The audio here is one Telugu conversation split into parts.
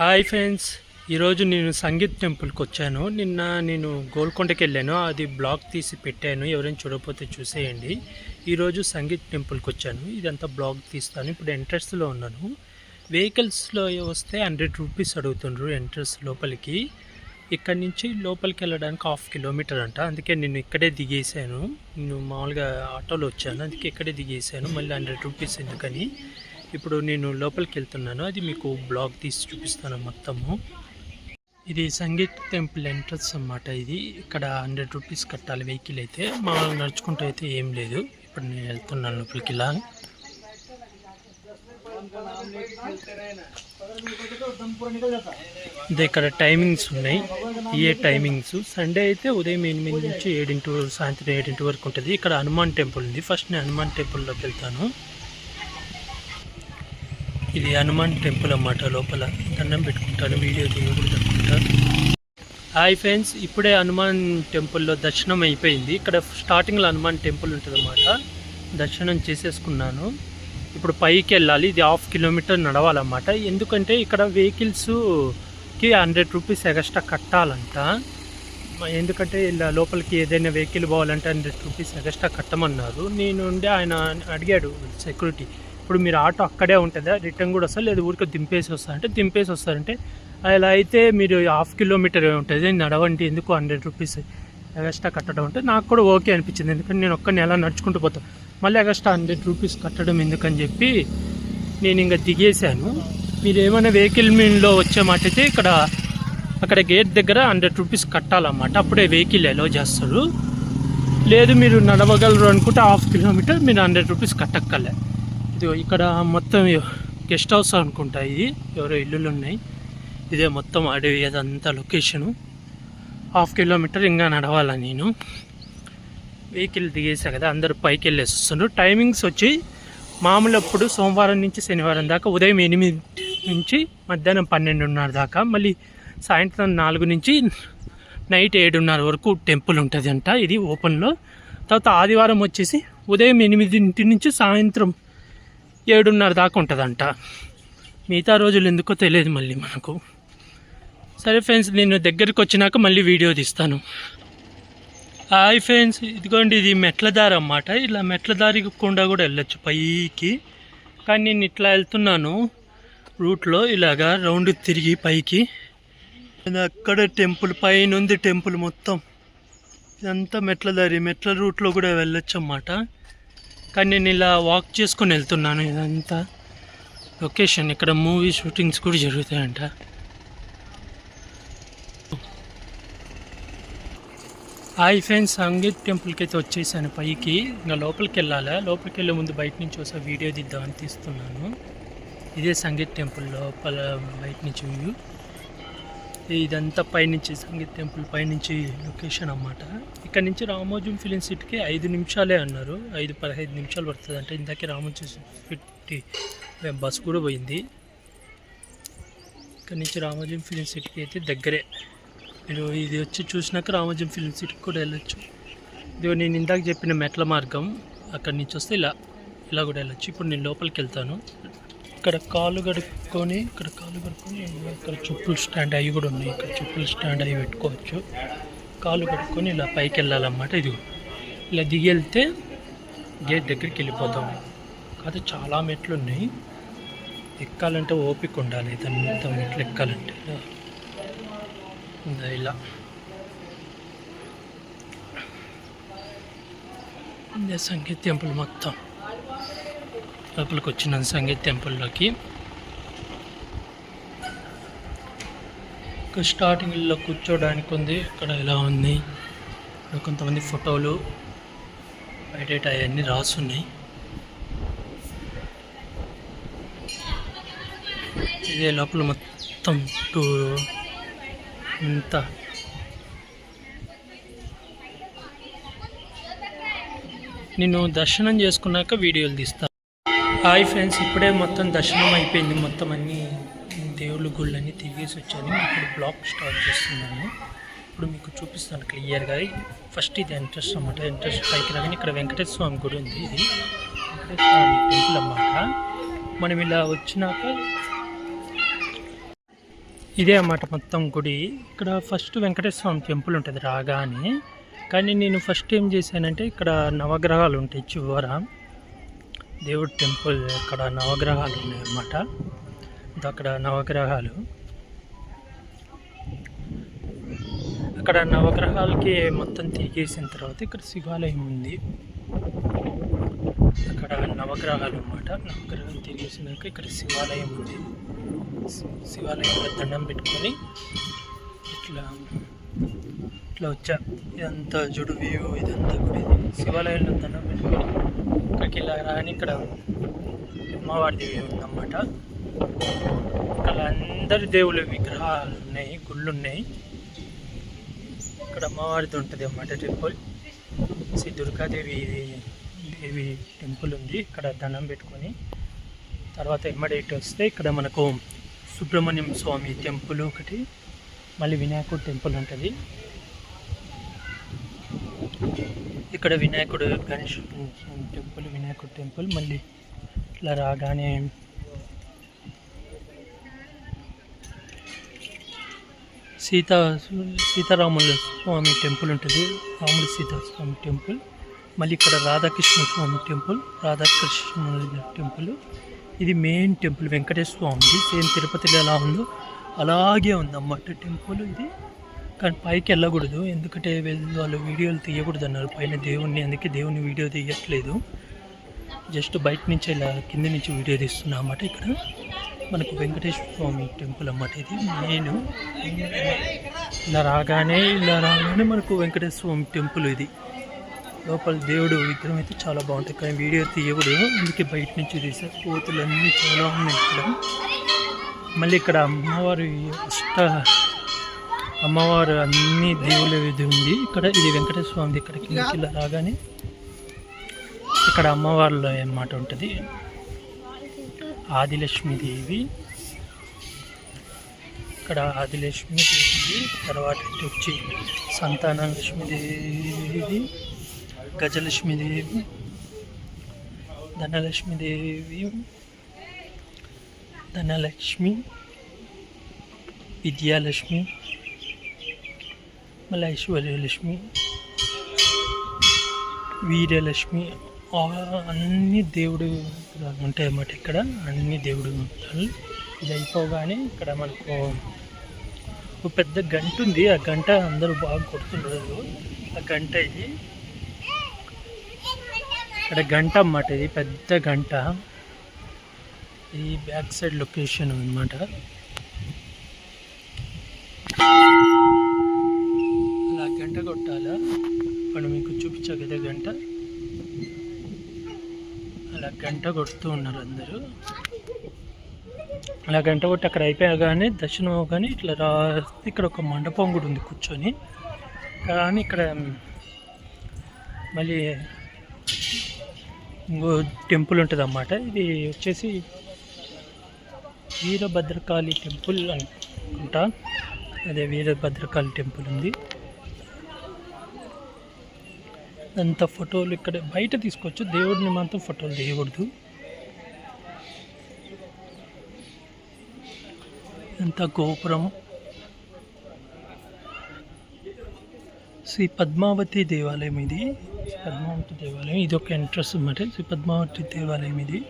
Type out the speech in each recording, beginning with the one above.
హాయ్ ఫ్రెండ్స్ ఈరోజు నేను సంగీత్ టెంపుల్కి వచ్చాను నిన్న నేను గోల్కొండకి వెళ్ళాను అది బ్లాగ్ తీసి పెట్టాను. ఎవరైనా చూడకపోతే చూసేయండి. ఈరోజు సంగీత్ టెంపుల్కి వచ్చాను ఇదంతా బ్లాగ్ తీస్తాను. ఇప్పుడు ఎంట్రన్స్లో ఉన్నాను. వెహికల్స్లో వస్తే హండ్రెడ్ రూపీస్ అడుగుతుండ్రు ఎంట్రన్స్ లోపలికి. ఇక్కడ నుంచి లోపలికి వెళ్ళడానికి హాఫ్ కిలోమీటర్ అంట. అందుకే నేను ఇక్కడే దిగేసాను నేను మామూలుగా ఆటోలో వచ్చాను. అందుకే ఇక్కడే దిగేసాను మళ్ళీ హండ్రెడ్ రూపీస్ ఎందుకని? ఇప్పుడు నేను లోపలికి వెళ్తున్నాను అది మీకు బ్లాగ్ తీసి చూపిస్తాను మొత్తము. ఇది సంగీత్ టెంపుల్ ఎంట్రన్స్ అన్నమాట ఇది. ఇక్కడ హండ్రెడ్ రూపీస్ కట్టాలి వెహికల్ అయితే. మా నడుచుకుంటూ అయితే ఏం లేదు. ఇప్పుడు నేను వెళ్తున్నాను లోపలికి ఇలా. ఇది ఇక్కడ టైమింగ్స్ ఉన్నాయి. ఏ టైమింగ్స్. సండే అయితే ఉదయం ఎనిమిది నుంచి ఏడింటి సాయంత్రం ఏడింటి వరకు ఉంటుంది. ఇక్కడ హనుమాన్ టెంపుల్ ఉంది. ఫస్ట్ నేను హనుమాన్ టెంపుల్లోకి వెళ్తాను. ఇది హనుమాన్ టెంపుల్ అన్నమాట. లోపల దండం పెట్టుకుంటాను వీడియో తీయకూడదు హాయ్ ఫ్రెండ్స్ ఇప్పుడే హనుమాన్ టెంపుల్లో దర్శనం అయిపోయింది. ఇక్కడ స్టార్టింగ్లో హనుమాన్ టెంపుల్ ఉంటుందన్నమాట. దర్శనం చేసేసుకున్నాను. ఇప్పుడు పైకి వెళ్ళాలి. ఇది హాఫ్ కిలోమీటర్ నడవాలన్నమాట. ఎందుకంటే ఇక్కడ వెహికల్స్కి హండ్రెడ్ రూపీస్ ఎక్స్ట్రా కట్టాలంట. ఎందుకంటే ఇలా లోపలికి ఏదైనా వెహికల్ పోవాలంటే హండ్రెడ్ రూపీస్ ఎక్స్ట్రా కట్టమన్నారు. నేను ఆయన అడిగాడు సెక్యూరిటీ. ఇప్పుడు మీరు ఆటో అక్కడే ఉంటుందా? రిటర్న్ కూడా వస్తారు లేదా ఊరికి దింపేసి వస్తారంటే దింపేసి వస్తారంటే అలా అయితే మీరు హాఫ్ కిలోమీటర్ ఉంటుంది. నడవండి ఎందుకు హండ్రెడ్ రూపీస్ ఎగస్ట్రా కట్టడం అంటే నాకు కూడా ఓకే అనిపించింది. ఎందుకంటే నేను ఒక్క నెల నడుచుకుంటూ పోతాను మళ్ళీ ఎగస్ట్రా హండ్రెడ్ రూపీస్ కట్టడం ఎందుకని చెప్పి నేను ఇంకా దిగేశాను. మీరు ఏమైనా వెహికల్ మీన్లో వచ్చే మాట అయితే ఇక్కడ అక్కడ గేట్ దగ్గర హండ్రెడ్ రూపీస్ కట్టాలన్నమాట. అప్పుడే వెహికల్ అలో చేస్తారు. లేదు మీరు నడవగలరు అనుకుంటే హాఫ్ కిలోమీటర్ మీరు హండ్రెడ్ రూపీస్ కట్టక్కర్లే. ఇక్కడ మొత్తం గెస్ట్ హౌస్ అనుకుంటా ఇది. ఎవరో ఇల్లులు ఉన్నాయి ఇదే మొత్తం అడవి అదంతా లొకేషను. హాఫ్ కిలోమీటర్ ఇంకా నడవాలా నేను. వెహికల్ దిగేసా కదా అందరూ పైకి వెళ్ళేసి వస్తున్నారు టైమింగ్స్ వచ్చి మామూలు అప్పుడు సోమవారం నుంచి శనివారం దాకా ఉదయం ఎనిమిది నుంచి మధ్యాహ్నం పన్నెండున్నర దాకా మళ్ళీ సాయంత్రం నాలుగు నుంచి నైట్ ఏడున్నర వరకు టెంపుల్ ఉంటుంది అంట ఇది ఓపెన్లో. తర్వాత ఆదివారం వచ్చేసి ఉదయం ఎనిమిదింటి నుంచి సాయంత్రం ఏడున్నర దాకా ఉంటుందంట. మిగతా రోజులు ఎందుకో తెలియదు మళ్ళీ మనకు. సరే ఫ్రెండ్స్ నేను దగ్గరికి వచ్చినాక మళ్ళీ వీడియో తీస్తాను. హాయ్ ఫ్రెండ్స్ ఇదిగోండి ఇది మెట్ల దారి అన్నమాట. ఇలా మెట్ల దారి గుండా కూడా వెళ్ళొచ్చు పైకి. కానీ నేను ఇట్లా వెళ్తున్నాను. రూట్లో ఇలాగా రౌండ్ తిరిగి పైకి. అక్కడ టెంపుల్ పైన ఉంది టెంపుల్ మొత్తం. ఇదంతా మెట్ల దారి మెట్ల రూట్లో కూడా వెళ్ళొచ్చు అన్నమాట. కానీ నేను ఇలా వాక్ చేసుకొని వెళ్తున్నాను ఇదంతా. లొకేషన్ ఇక్కడ మూవీ షూటింగ్స్ కూడా జరుగుతాయంట. హాయ్ ఫ్రెండ్స్ సంగీత్ టెంపుల్కి అయితే వచ్చేసాను పైకి. ఇంకా లోపలికి వెళ్ళాలా? లోపలికి వెళ్ళే ముందు బయట నుంచి ఒకసారి వీడియో దిద్దామని తీస్తున్నాను. ఇదే సంగీత్ టెంపుల్ లోపల బయట నుంచి వ్యూ. ఇదంతా పైనుంచి సంగీత్ టెంపుల్ పైనుంచి లొకేషన్ అన్నమాట. ఇక్కడ నుంచి రామోజం ఫిలిం సిటీకి ఐదు నిమిషాలే అన్నారు. ఐదు పదహైదు నిమిషాలు పడుతుంది అంటే ఇందాకే రామోజీ సిటీ బస్సు కూడా పోయింది. ఇక్కడ నుంచి రామోజం ఫిలిం సిటీకి అయితే దగ్గరే. మీరు ఇది వచ్చి చూసినాక రామోజం ఫిలిం సిటీకి కూడా వెళ్ళొచ్చు. ఇది నేను ఇందాక చెప్పిన మెట్ల మార్గం అక్కడి నుంచి వస్తే ఇలా ఇలా కూడా వెళ్ళొచ్చు. ఇప్పుడు నేను లోపలికి వెళ్తాను. ఇక్కడ కాలు కడుక్కొని ఇక్కడ కాలు కడుక్కొని ఇక్కడ చెప్పులు స్టాండ్ అవి కూడా ఉన్నాయి. ఇక్కడ చెప్పులు స్టాండ్ అవి పెట్టుకోవచ్చు. కాలు కడుక్కొని ఇలా పైకి వెళ్ళాలన్నమాట. ఇది ఇలా దిగి వెళ్తే గేట్ దగ్గరికి వెళ్ళిపోతాం. కాదు చాలా మెట్లు ఉన్నాయి. ఎక్కాలంటే ఓపిక ఉండాలి. దాన్ని మొత్తం మెట్లు ఎక్కాలంటే. ఇలా. సంగీత్ టెంపుల్ మొత్తం. లోపలికి వచ్చిన సంగీత్ టెంపుల్లోకి. ఇక్కడ స్టార్టింగ్లో కూర్చోడానికి ఉంది. ఇక్కడ ఎలా ఉంది? ఇక్కడ కొంతమంది ఫోటోలు బయట అవన్నీ రాసున్నాయి. ఇదే లోపల మొత్తం టూరు అంతా. నేను దర్శనం చేసుకున్నాక వీడియోలు తీస్తాను హాయ్ ఫ్రెండ్స్ ఇప్పుడే మొత్తం దర్శనం అయిపోయింది. మొత్తం అన్ని దేవుళ్ళ గుళ్ళన్నీ తిరిగేసి వచ్చాను. ఇప్పుడు బ్లాక్ స్టార్ట్ చేస్తున్నాను. ఇప్పుడు మీకు చూపిస్తాను క్లియర్గా ఫస్ట్ ఇది ఎంట్రెస్ట్ అన్నమాట. ఎంట్రెస్ట్ పైకి రాగానే ఇక్కడ వెంకటేశ్వర స్వామి గుడి ఉంది ఇది. వెంకటేశ్వర స్వామి టెంపుల్ అన్నమాట. మనం ఇలా వచ్చినాక ఇదే అన్నమాట మొత్తం గుడి. ఇక్కడ ఫస్ట్ వెంకటేశ్వర స్వామి టెంపుల్ ఉంటుంది రాగానే. కానీ నేను ఫస్ట్ ఏం చేశానంటే ఇక్కడ నవగ్రహాలు ఉంటాయి చివర. దేవుడి టెంపుల్ ఇక్కడ నవగ్రహాలు ఉన్నాయి అన్నమాట అక్కడ నవగ్రహాలు. అక్కడ నవగ్రహాలకి మొత్తం తిరిగేసిన తర్వాత ఇక్కడ శివాలయం ఉంది. అక్కడ నవగ్రహాలు అన్నమాట. నవగ్రహం తిరిగేసినాక ఇక్కడ శివాలయం ఉంది. శివాలయంలో దండం పెట్టుకొని ఇట్లా ఇట్లా వచ్చా. ఇదంతా జుడు వ్యూ ఇదంతా గుడి శివాలయంలో దండం పెట్టుకొని ఇక్కడికి ఇలా రాని ఇక్కడ అమ్మవారిది ఉందన్నమాట. ఇక్కడ అందరి దేవుళ్ళ విగ్రహాలు ఉన్నాయి గుళ్ళు ఉన్నాయి ఇక్కడ అమ్మవారిది ఉంటుంది అన్నమాట టెంపుల్. శ్రీ దుర్గాదేవి దేవి టెంపుల్ ఉంది. ఇక్కడ దండం పెట్టుకొని తర్వాత ఎమ్మడి ఇటు వస్తే ఇక్కడ మనకు సుబ్రహ్మణ్యం స్వామి టెంపుల్ ఒకటి మళ్ళీ వినాయకుడు టెంపుల్ ఉంటుంది. ఇక్కడ వినాయకుడు గణేష్ టెంపుల్ వినాయకుడు టెంపుల్. మళ్ళీ ఇట్లా రాగానే సీతా సీతారాముల స్వామి టెంపుల్ ఉంటుంది. రాముడు సీతాస్వామి టెంపుల్. మళ్ళీ ఇక్కడ రాధాకృష్ణ స్వామి టెంపుల్ రాధాకృష్ణ టెంపుల్. ఇది మెయిన్ టెంపుల్ వెంకటేశ్వర స్వామిది. సేమ్ తిరుపతిలో ఎలా ఉందో అలాగే ఉందన్నమాట టెంపుల్ ఇది. కానీ పైకి వెళ్ళకూడదు. ఎందుకంటే వాళ్ళు వీడియోలు తీయకూడదు అన్నారు పైన దేవుణ్ణి అందుకే దేవుని వీడియో తీయట్లేదు. జస్ట్ బయట నుంచి ఇలా కింద నుంచి వీడియో తీస్తున్నా అన్నమాట ఇక్కడ. మనకు వెంకటేశ్వర స్వామి టెంపుల్ అన్నమాట ఇది. నేను ఇలా రాగానే ఇలా రాగానే మనకు వెంకటేశ్వర స్వామి టెంపుల్ ఇది. లోపల దేవుడు విగ్రహం అయితే చాలా బాగుంటుంది కానీ వీడియో తీయకూడదు. అందుకే బయట నుంచి తీసారు కోతులు అన్నీ చాలా ఉన్నాయి ఇక్కడ. మళ్ళీ ఇక్కడ అమ్మవారి అష్ట అమ్మవారు అన్ని దేవుళ్ళ ఇది ఉంది ఇక్కడ ఇది వెంకటేశ్వర స్వామి ఇక్కడ ఇలా రాగానే ఇక్కడ అమ్మవార్లు అన్నమాట ఉంటుంది. ఆదిలక్ష్మీదేవి ఇక్కడ ఆదిలక్ష్మీదేవి తర్వాత వచ్చి సంతాన లక్ష్మీదేవి గజలక్ష్మీదేవి ధనలక్ష్మీదేవి ధనలక్ష్మి విద్యాలక్ష్మి మళ్ళీ ఐశ్వర్యలక్ష్మి వీరలక్ష్మి ఆ అన్ని దేవుడు ఉంటాయి అన్నమాట ఇక్కడ. అన్ని దేవుడు ఉంటాయి ఇది అయిపోగానే ఇక్కడ మనకు ఒక పెద్ద గంట ఉంది. ఆ గంట అందరూ బాగా కొడుతుండదు ఆ గంట ఇది. ఇక్కడ గంట అన్నమాట ఇది. పెద్ద గంట. ఈ బ్యాక్ సైడ్ లొకేషన్ అన్నమాట. ఇప్పుడు మీకు చూపించా కదా గంట అలా గంట కొడుతూ ఉన్నారు అందరూ. అలా గంట కొట్టి అక్కడ అయిపోయాగానే దర్శనం అవగానే ఇట్లా రా ఇక్కడ ఒక మండపం కూడా ఉంది కూర్చొని. కానీ ఇక్కడ మళ్ళీ ఇంకో టెంపుల్ ఉంటుంది అన్నమాట. ఇది వచ్చేసి వీరభద్రకాళి టెంపుల్ అనుకుంటా. అదే వీరభద్రకాళి టెంపుల్ ఉంది. అంత ఫోటోలు ఇక్కడ బయట తీసుకోవచ్చు. దేవుడిని మాత్రం ఫోటోలు తీయకూడదు. ఎంత గోపురం. శ్రీ పద్మావతి దేవాలయం ఇది. శ్రీ పద్మావతి దేవాలయం. ఇది ఒక ఎంట్రన్స్ అన్నమాట. శ్రీ పద్మావతి దేవాలయం ఇది.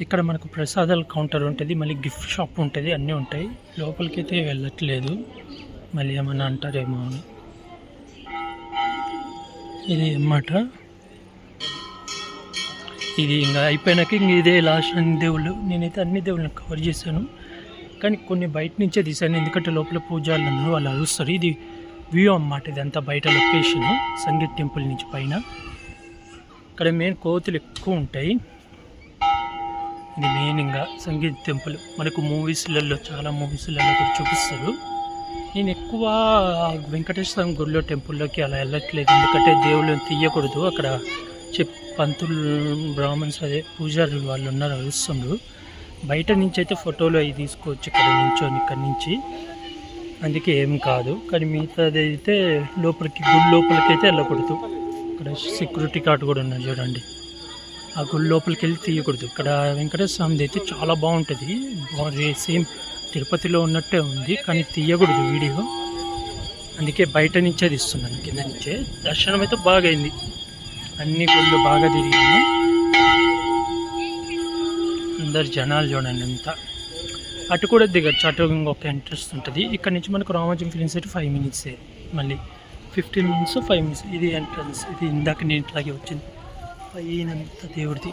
ఇక్కడ మనకు ప్రసాదాల కౌంటర్ ఉంటుంది. మళ్ళీ గిఫ్ట్ షాప్ ఉంటుంది. అన్నీ ఉంటాయి. లోపలికైతే అయితే వెళ్ళట్లేదు. మళ్ళీ ఏమన్నా అంటారేమో అని. ఇది అన్నమాట. ఇది ఇంకా అయిపోయినాక ఇంక ఇదే లాస్ట్ అన్ని దేవుళ్ళు నేనైతే అన్ని దేవుళ్ళని కవర్ చేశాను. కానీ కొన్ని బయట నుంచే తీశాను ఎందుకంటే లోపల పూజలు అందరూ వాళ్ళు అరుస్తారు. ఇది వ్యూ అన్నమాట ఇదంతా బయట లొకేషన్ సంగీత్ టెంపుల్ నుంచి పైన. ఇక్కడ మెయిన్ కోతులు ఎక్కువ ఉంటాయి. ఇది మెయిన్ ఇంకా సంగీత్ టెంపుల్ మనకు మూవీస్లలో చాలా మూవీస్లలో కూడా చూపిస్తారు. నేను ఎక్కువ వెంకటేశ్వర స్వామి గుడిలో టెంపుల్లోకి అలా వెళ్ళట్లేదు. ఎందుకంటే దేవుళ్ళని తీయకూడదు. అక్కడ చెప్ పంతులు బ్రాహ్మణ్స్ అదే పూజారులు వాళ్ళు ఉన్నారు అరుస్తుండ్రు. బయట నుంచి అయితే ఫోటోలు అవి తీసుకోవచ్చు. ఇక్కడ నుంచొని ఇక్కడ నుంచి. అందుకే ఏం కాదు. కానీ మిగతాది అయితే లోపలికి గుడి లోపలికి అయితే వెళ్ళకూడదు. ఇక్కడ సెక్యూరిటీ గార్డ్ కూడా ఉన్నారు చూడండి. ఆ గుడి లోపలికి వెళ్ళి తీయకూడదు. ఇక్కడ వెంకటేశ్వర స్వామిది అయితే చాలా బాగుంటుంది. బాగుంది సేమ్ తిరుపతిలో ఉన్నట్టే ఉంది కానీ తీయకూడదు వీడియో. అందుకే బయట నుంచే తీస్తున్నాను. కింద నుంచే. దర్శనం అయితే బాగా అయింది అన్ని గుళ్ళు బాగా తిరిగాను. అందరు జనాలు చూడండి అంతా అటు కూడా దిగచ్చు. అటు ఇంకొక ఇంట్రెస్ట్ ఉంటుంది. ఇక్కడ నుంచి మనకు రామోజీ ఫిలిం సిటీ ఫైవ్ మినిట్సే మళ్ళీ ఫిఫ్టీన్ మినిట్స్ ఫైవ్ మినిట్స్ ఇది ఎంట్రన్స్ ఇది ఇందాక నేను ఇట్లాగే వచ్చింది. పైనంత దేవుడిది.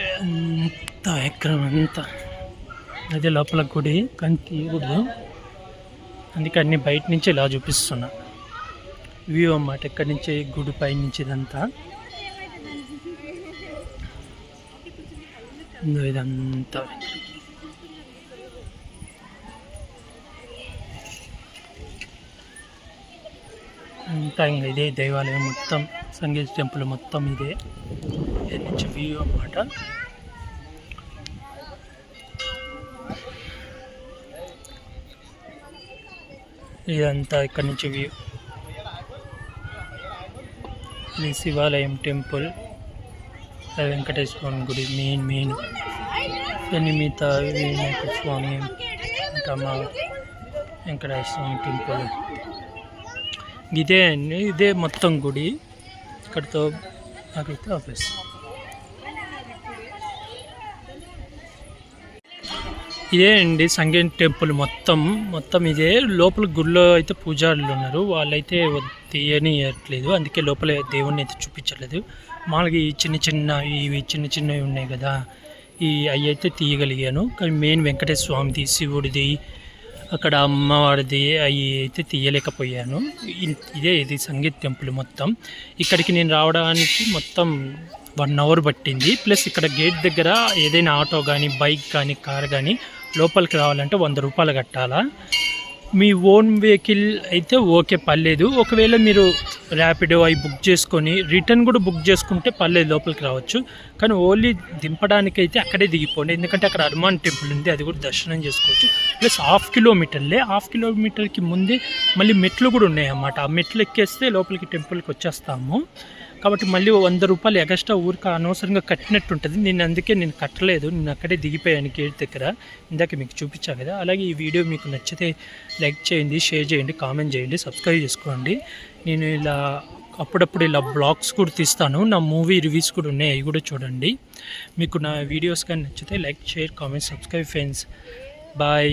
ఎంత ఎకరం అంతా. అదే లోపల గుడి కానీ తీయకూడదు అందుకే అన్ని బయట నుంచి ఇలా చూపిస్తున్నా. వ్యూ అన్నమాట ఇక్కడి నుంచి గుడి పై నుంచి ఇదంతా. ఇదంతా. అంతా ఇంకా ఇదే దేవాలయం మొత్తం సంగీత టెంపుల్ మొత్తం ఇదే. ఇది నుంచి వ్యూ అన్నమాట. ఇదంతా ఇక్కడ నుంచి వ్యూ. ఇది శివాలయం టెంపుల్. వెంకటేశ్వర స్వామి గుడి మెయిన్ మెయిన్. ఇవన్నీ మిగతా వినాయక స్వామి ఇంకా మా వెంకటేశ్వర స్వామి టెంపుల్. ఇదే అండి ఇదే మొత్తం గుడి. ఇక్కడితో నాకైతే ఆఫీస్ ఇదే అండి సంగీత టెంపుల్ మొత్తం. మొత్తం ఇదే. లోపల గుడిలో అయితే పూజారులు ఉన్నారు. వాళ్ళైతే తీయనియట్లేదు. అందుకే లోపల దేవుణ్ణి అయితే చూపించట్లేదు. మామూలుగా ఈ చిన్న చిన్న ఇవి చిన్న చిన్నవి ఉన్నాయి కదా ఈ అవి అయితే తీయగలిగాను. కానీ మెయిన్ వెంకటేశ్వర స్వామిది శివుడిది అక్కడ అమ్మవారిది అవి అయితే తీయలేకపోయాను. ఇ- ఇదే ఇది సంగీత్ టెంపుల్ మొత్తం. ఇక్కడికి నేను రావడానికి మొత్తం వన్ అవర్ పట్టింది. ప్లస్ ఇక్కడ గేట్ దగ్గర ఏదైనా ఆటో కానీ బైక్ కానీ కార్ కానీ లోపలికి రావాలంటే వంద రూపాయలు కట్టాలా? మీ ఓన్ వెహికల్ అయితే ఓకే పర్లేదు. ఒకవేళ మీరు ర్యాపిడో అవి బుక్ చేసుకొని రిటర్న్ కూడా బుక్ చేసుకుంటే పర్లేదు లోపలికి రావచ్చు. కానీ ఓన్లీ దింపడానికైతే అక్కడే దిగిపోండి. ఎందుకంటే అక్కడ హనుమాన్ టెంపుల్ ఉంది అది కూడా దర్శనం చేసుకోవచ్చు. Plus half కిలోమీటర్లే. హాఫ్ కిలోమీటర్కి ముందే మళ్ళీ మెట్లు కూడా ఉన్నాయి అన్నమాట ఆ మెట్లు ఎక్కేస్తే లోపలికి టెంపుల్కి వచ్చేస్తాము. కాబట్టి మళ్ళీ వంద రూపాయలు ఎగస్ట్రా ఊరికి అనవసరంగా కట్టినట్టు ఉంటుంది నేను అందుకే నేను కట్టలేదు. నేను అక్కడే దిగిపోయాను గేట్ దగ్గర. ఇందాక మీకు చూపించాను కదా. అలాగే ఈ వీడియో మీకు నచ్చితే లైక్ చేయండి షేర్ చేయండి కామెంట్ చేయండి సబ్స్క్రైబ్ చేసుకోండి. నేను ఇలా అప్పుడప్పుడు ఇలా బ్లాగ్స్ కూడా తీస్తాను. నా మూవీ రివ్యూస్ కూడా ఉన్నాయి. అవి కూడా చూడండి. మీకు నా వీడియోస్ కానీ నచ్చితే like share comment subscribe friends. Bye.